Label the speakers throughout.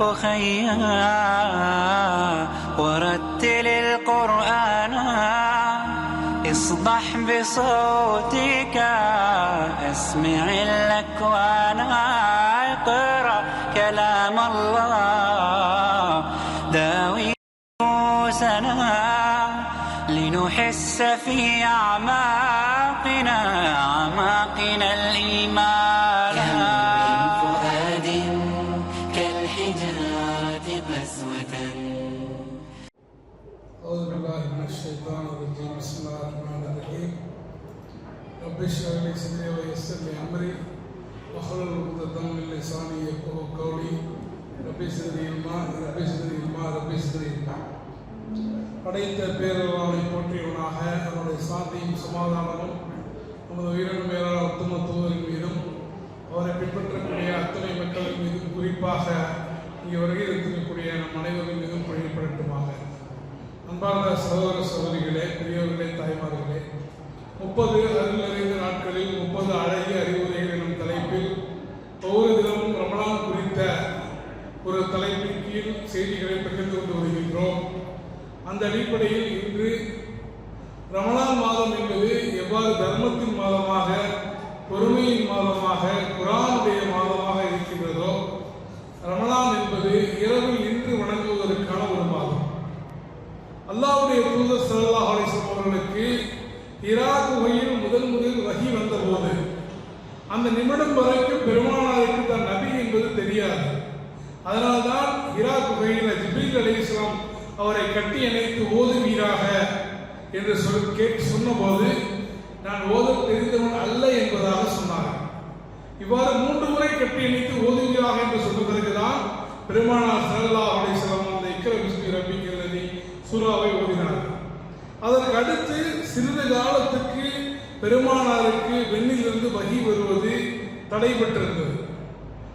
Speaker 1: أخيا ورتل القرآن اصدح بصوتك اسمع الأكوان اقرأ كلام الله داوي نفوسنا لنحس في أعماقنا كالحجارة قسوة
Speaker 2: أعوذ بالله من الشيطان الرجيم بسم الله الرحمن الرحيم رب اشرح لي صدري ويسر لي أمري واحلل عقدة من لساني يفقهوا قولي رب زدني علما رب زدني علما رب زدني علما படைத்த பேரவனை போற்றியவனாக அவனுடைய சாந்தியும் சமாதானமும் நமது உயிரின் மேலான உத்தம தூதரின் மீதும் அவரை பின்பற்றக்கூடிய அத்தனை மக்களின் மீதும் குறிப்பாக இங்கே வருகை இருக்கக்கூடிய நம் அனைவரும் மிகவும் பழியப்படட்டுமாக அன்பார்ந்த சகோதர சகோதரிகளே பெரியவர்களே தாய்மார்களே முப்பது அருளறிந்த நாட்களில் முப்பது அழகிய அறிவுரைகள் எனும் தலைப்பில் ஒவ்வொரு தினமும் ரமணான் குறித்த ஒரு தலைப்பின் கீழ் செய்திகளை பகிர்ந்து கொண்டு வருகின்றோம். அந்த அடிப்படையில் இன்று ரமணான் மாதம் என்பது எவ்வாறு தர்மத்தின் மாதமாக பொறுமையின் மாதமாக குரானுடைய மாதமாக இருக்கின்றதோ ரமலான் என்பது இரவில் நின்று வணங்குவதற்கான ஒரு மாதம். அல்லாவுடைய தூதர் ஸல்லல்லாஹு அலைஹி அவர்களுக்கு ஹிரா குகையில் முதல் முதல் வகி வந்தபோது அந்த நிமிடம் வரைக்கும் பெருமானாருக்கு தான் நபி என்பது தெரியாது. அதனால்தான் ஹிரா குகையில் ஜிப்ரீல் அலைஹிஸ்ஸலாம் அவரை கட்டி அணைத்து ஓதுவீராக என்று சொல் கேட்டு சொன்னபோது நான் ஓத தெரிந்தவன் அல்ல என்பதாக சொன்னார் இவ்வாறு மூன்று முறை கட்டி அணைத்து ஓதுவீராக என்று சொன்ன பெருமானார் ஸல்லல்லாஹு அலைஹி அந்த இக்ர பிஸ்மி ரப்பிக்கல்லதி சூறாவை ஓதினார். அதற்கு அடுத்து சிறிது காலத்துக்கு பெருமானாருக்கு வெண்ணிலிருந்து வகி வருவது தடைபட்டிருந்தது.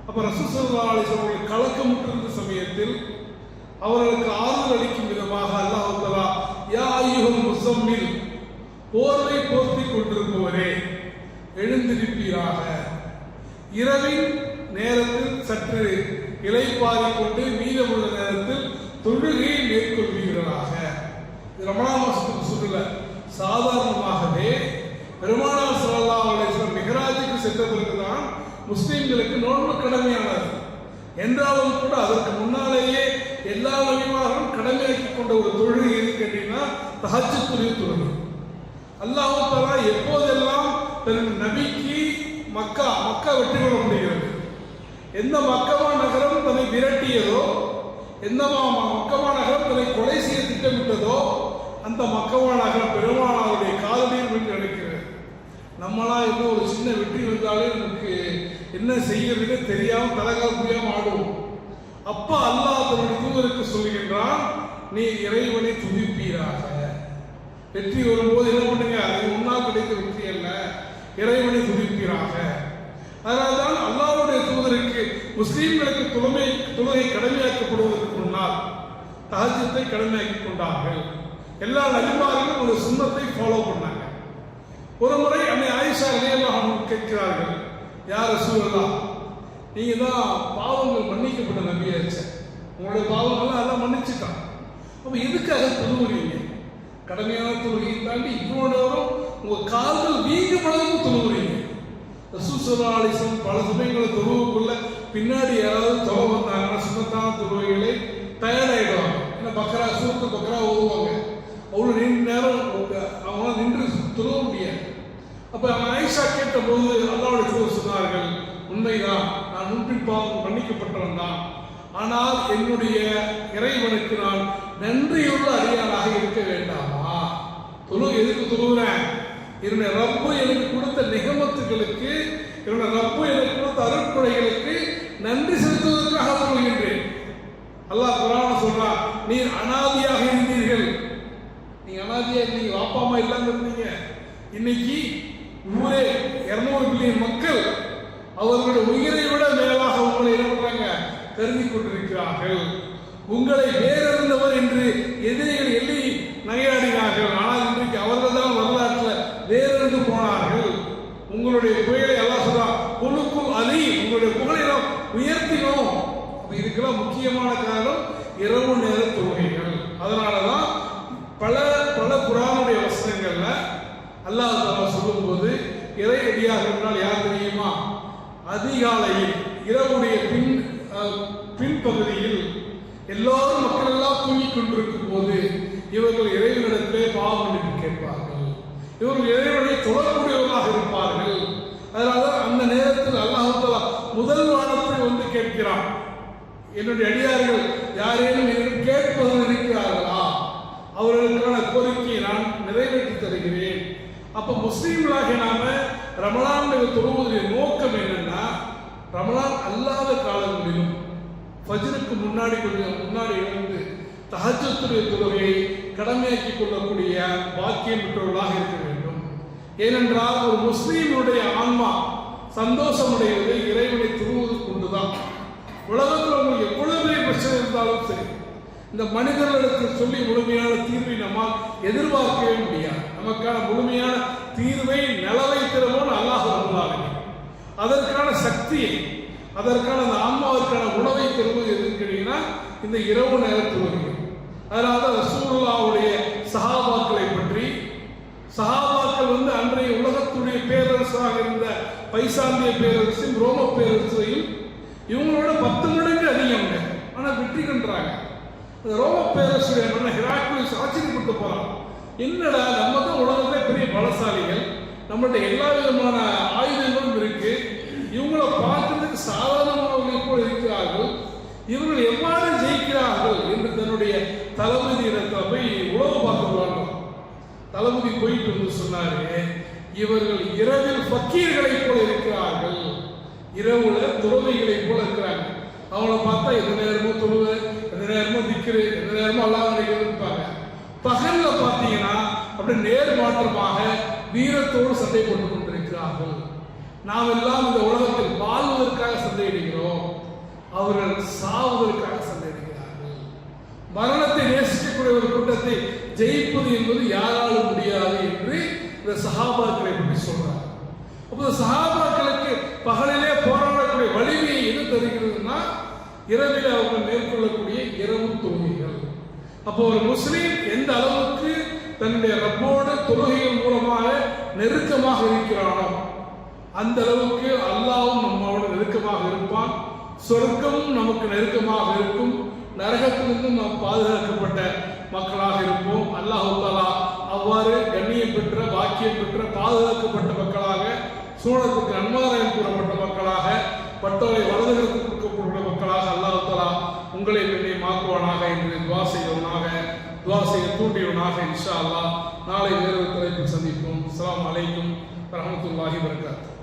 Speaker 2: அப்போ ரசூசல்லா அலிஸ்லாம் அவர்கள் கலக்கமுற்றிருந்த சமயத்தில் அவர்களுக்கு ஆறுதல் அளிக்கும் விதமாக அல்லாஹல்லா யா ஐயுகம் முசம்மில் போர்வை போர்த்தி கொண்டிருப்பவரே எழுந்திருப்பீராக. இரவின் நேரத்தில் சற்று இலைப்பாரி கொண்டு மீதமுள்ள நேரத்தில் தொழுகையை மேற்கொள்வீர்களாக. ரமணா மாசத்துக்கு சொல்லல. சாதாரணமாகவே பெருமானார் சல்லா அலைஹி வஸல்லம் மிஹராஜுக்கு சென்ற பிறகுதான் நோன்பு கடமையானது. என்றாலும் கூட அதற்கு முன்னாலேயே எல்லா நபிமார்களும் கடமையாக்கி கொண்ட ஒரு தொழில் எது கேட்டீங்கன்னா தஹஜ்ஜுத்துடைய தொழுகை. தொழில் தஆலா எப்போதெல்லாம் தன் நபிக்கு மக்கா மக்கா வெற்றி கொள்ள முடியும் எந்த மக்கமா நகரம் தன்னை விரட்டியதோ எந்த மக்கமா நகரம் தன்னை கொலை செய்ய திட்டமிட்டதோ அந்த மக்கமா நகரம் பெருமானாருடைய காலடியில் விட்டு நடக்கிறது நம்மளா என்ன ஒரு சின்ன வெற்றி வந்தாலே நமக்கு என்ன செய்யறதுன்னு தெரியாம தலைகால் புரியாம ஆடுவோம். அப்ப அல்லாஹ் தன்னுடைய தூதருக்கு சொல்லுகின்றான் நீ இறைவனை துதிப்பீராக. வெற்றி வரும்போது என்ன பண்ணுங்க? அது முன்னால் கிடைத்த வெற்றி அல்ல. இறைவனை துதிப்பீராக அதனால்தான் அல்லாஹ்வுடைய தூதருக்கு முஸ்லீம்களுக்கு தொழுமை தொழுகை கடமையாக்கப்படுவதற்கு முன்னால் தஹஜத்தை கடமையாக்கி கொண்டார்கள். எல்லா நபிமார்களும் ஒரு சுண்ணத்தை ஃபாலோ பண்ணாங்க. ஒரு முறை அன்னை ஆயிஷா ரலியல்லாஹு கேட்கிறார்கள் யார் சூழலாம் நீங்க தான் பாவங்கள் மன்னிக்கப்பட்ட நம்பியாச்சு உங்களுடைய பாவங்கள்லாம் அதான் மன்னிச்சுட்டான். அப்ப எதுக்காக தொழுவுறீங்க? கடமையான தொழுகையை தாண்டி இவ்வளோ நேரம் உங்க கால்கள் வீங்க பழகும் தொழுவுறீங்க பல சமயங்களை தொழுவுக்குள்ள பின்னாடி யாராவது தொகை வந்தாங்கன்னா சுமத்தான தொழுகைகளை தயாராகிடுவாங்க ஏன்னா பக்ரா சூத்து பக்ரா ஓதுவாங்க அவ்வளோ நீண்ட நேரம் அவங்களால நின்று தொழுவ முடியாது. அப்போ ஆயிஷா கேட்ட போது அல்லாவுடைய தூதர் சொன்னார்கள் உண்மைதான் நான் முன்பின் பாவம் மன்னிக்கப்பட்டவன் தான். ஆனால் என்னுடைய இறைவனுக்கு நான் நன்றியுள்ள அறியாராக இருக்க வேண்டாமா? தொழு எதுக்கு தொழுகிறேன் என்னுடைய ரப்பு எனக்கு கொடுத்த நிகமத்துகளுக்கு என்னுடைய ரப்பு எனக்கு கொடுத்த அருட்கொடைகளுக்கு நன்றி செலுத்துவதற்காக சொல்கின்றேன். அல்லாஹ் குரான சொல்றா நீ அனாதியாக இருந்தீர்கள். நீ அனாதியா இருந்தீங்க அப்பா அம்மா இல்லாம இருந்தீங்க. இன்னைக்கு ஊரே இருநூறு பில்லியன் மக்கள் அவர்களுடைய உயிரை விட மேலாக உங்களை என்ன பண்றாங்க? கருதி கொண்டிருக்கிறார்கள். உங்களை வேறறிந்தவர் என்று எதிரிகள் எள்ளி நகையாடினார்கள் ஆனால் இன்றைக்கு அவர்கள் தான் வரலாற்றில் வேறிருந்து போனார்கள் உங்களுடைய புகழை எல்லாம் சொல்றான் குழுக்குள் அலி உங்களுடைய புகழை நாம் உயர்த்தினோம் அப்ப இதுக்கெல்லாம் அதுக்கெல்லாம் முக்கியமான காரணம் இரவு நேர தொழுகைகள் அதனால தான் பல பல குரானுடைய வசனங்கள்ல அல்லாஹ் தாலா சொல்லும்போது இறை அடியாக என்றால் யார் தெரியுமா? அதிகாலையில் இரவுடைய பின் பின்பகுதியில் எல்லாரும் மக்கள் எல்லாம் தூங்கிக் கொண்டிருக்கும் போது இவர்கள் இறைவனிடத்திலே பாவம் என்று கேட்பார்கள். இவர்கள் இறைவனை தொடர்புடையவர்களாக இருப்பார்கள். அதனால அந்த நேரத்தில் அல்லாஹ் முதல் வானத்தில் வந்து கேட்கிறான். என்னுடைய அடியார்கள் யாரேனும் என்னிடம் கேட்பது இருக்கிறார்களா அவர்களுக்கான கோரிக்கையை நான் நிறைவேற்றி தருகிறேன். அப்ப முஸ்லீம்களாக நாம ரமலான் தொழுவதின் நோக்கம் என்னன்னா ரமலான் அல்லாத காலங்களிலும் ஃபஜ்ருக்கு முன்னாடி கொஞ்சம் முன்னாடி இருந்து தஹஜத்துடைய தொழுகையை கடமையாக்கி கொள்ளக்கூடிய பாக்கியம் பெற்றவர்களாக இருக்க வேண்டும். ஏனென்றால் ஒரு முஸ்லீமுடைய ஆன்மா சந்தோஷமுடையது இறைவனை துருவது கொண்டுதான் உலகத்தில் உங்களுக்கு எவ்வளவு பெரிய பிரச்சனை இருந்தாலும் சரி இந்த மனிதர்களுக்கு சொல்லி முழுமையான தீர்வை நம்மால் எதிர்பார்க்கவே முடியாது. நமக்கான முழுமையான தீர்வை நிலவை தருவோம் அல்லாஹ் வருவாங்க அதற்கான சக்தியை அதற்கான அந்த ஆன்மாவிற்கான உணவை தருவது எதுன்னு கேட்டீங்கன்னா இந்த இரவு நேரத்தில் வருகிறது. அதனால தான் ரசூலுல்லாவுடைய சஹாபாக்களை பற்றி சஹாபாக்கள் வந்து அன்றைய உலகத்துடைய பேரரசாக இருந்த பைசாந்திய பேரரசையும் ரோம பேரரசையும் இவங்களோட பத்து மடங்கு அதிகம் ஆனால் வெற்றி கண்டாங்க. அந்த ரோம பேரரசுடைய மன்னர் ஹிராக்குலிஸ் ஆச்சரியப்பட்டு போறான். என்னடா நம்ம தான் உலகத்திலே பெரிய பலசாலிகள். நம்மள்ட்ட எல்லா விதமான ஆயுதங்களும் இருக்கு. இவங்கள பார்க்கறதுக்கு சாதாரணமானவர்கள் போல இருக்கிறார்கள். இவர்கள் எவ்வாறு ஜெயிக்கிறார்கள் என்று தன்னுடைய தளபதி இடத்துல போய் உழவு பார்க்க வேண்டும் தளபதி போயிட்டு வந்து சொன்னாரு இவர்கள் இரவில் பக்கீர்களை போல இருக்கிறார்கள். இரவுல துறவைகளை போல இருக்கிறாங்க. அவங்கள பார்த்தா எந்த நேரமும் தொழுவு எந்த நேரமும் நிக்கிறு எந்த நேரமும் அல்லாத இருப்பாங்க பகல்ல பார்த்தீங்கன்னா அப்படி நேர் மாற்றமாக வீரத்தோடு சண்டை போட்டுக் கொண்டிருக்கிறார்கள். நாம் எல்லாம் இந்த உலகத்தில் வாழ்வதற்காக சண்டையிடுகிறோம் அவர்கள் சாவதற்காக சண்டையிடுகிறார்கள் மரணத்தை நேசிக்கக்கூடிய ஒரு கூட்டத்தை ஜெயிப்பது என்பது யாராலும் முடியாது என்று இந்த சகாபாக்களை பற்றி சொல்றாங்க. அப்போ சகாபாக்களுக்கு பகலிலே போராடக்கூடிய வலிமையை எது தருகிறதுனா இரவில் அவங்க மேற்கொள்ளக்கூடிய இரவு தொழுகைகள். அப்போ ஒரு முஸ்லீம் எந்த அளவுக்கு தன்னுடைய ரப்போடு தொழுகைகள் மூலமாக நெருக்கமாக இருக்கிறானோ அந்த அளவுக்கு அல்லாவும் நம்மோடு நெருக்கமாக இருப்பான். சொர்க்கமும் நமக்கு நெருக்கமாக இருக்கும். நரகத்திலிருந்தும் நாம் பாதுகாக்கப்பட்ட மக்களாக இருப்போம். அல்லாஹு அவ்வாறு கண்ணியம் பெற்ற பாக்கியம் பெற்ற பாதுகாக்கப்பட்ட மக்களாக சூழலுக்கு நன்மாராயம் கூறப்பட்ட மக்களாக பட்டோரை வலதுகளுக்கு கொடுக்கப்பட்ட மக்களாக அல்லாஹலா உங்களை என்னை மாக்குவானாக என்று துவா செய்தவனாக துவா செய்ய தூண்டியவனாக இன்ஷா அல்லா நாளை வேறு தலைப்பில் சந்திப்போம். அஸ்லாம் அலைக்கும் ரஹமத்துல்லாஹி வரகாத்து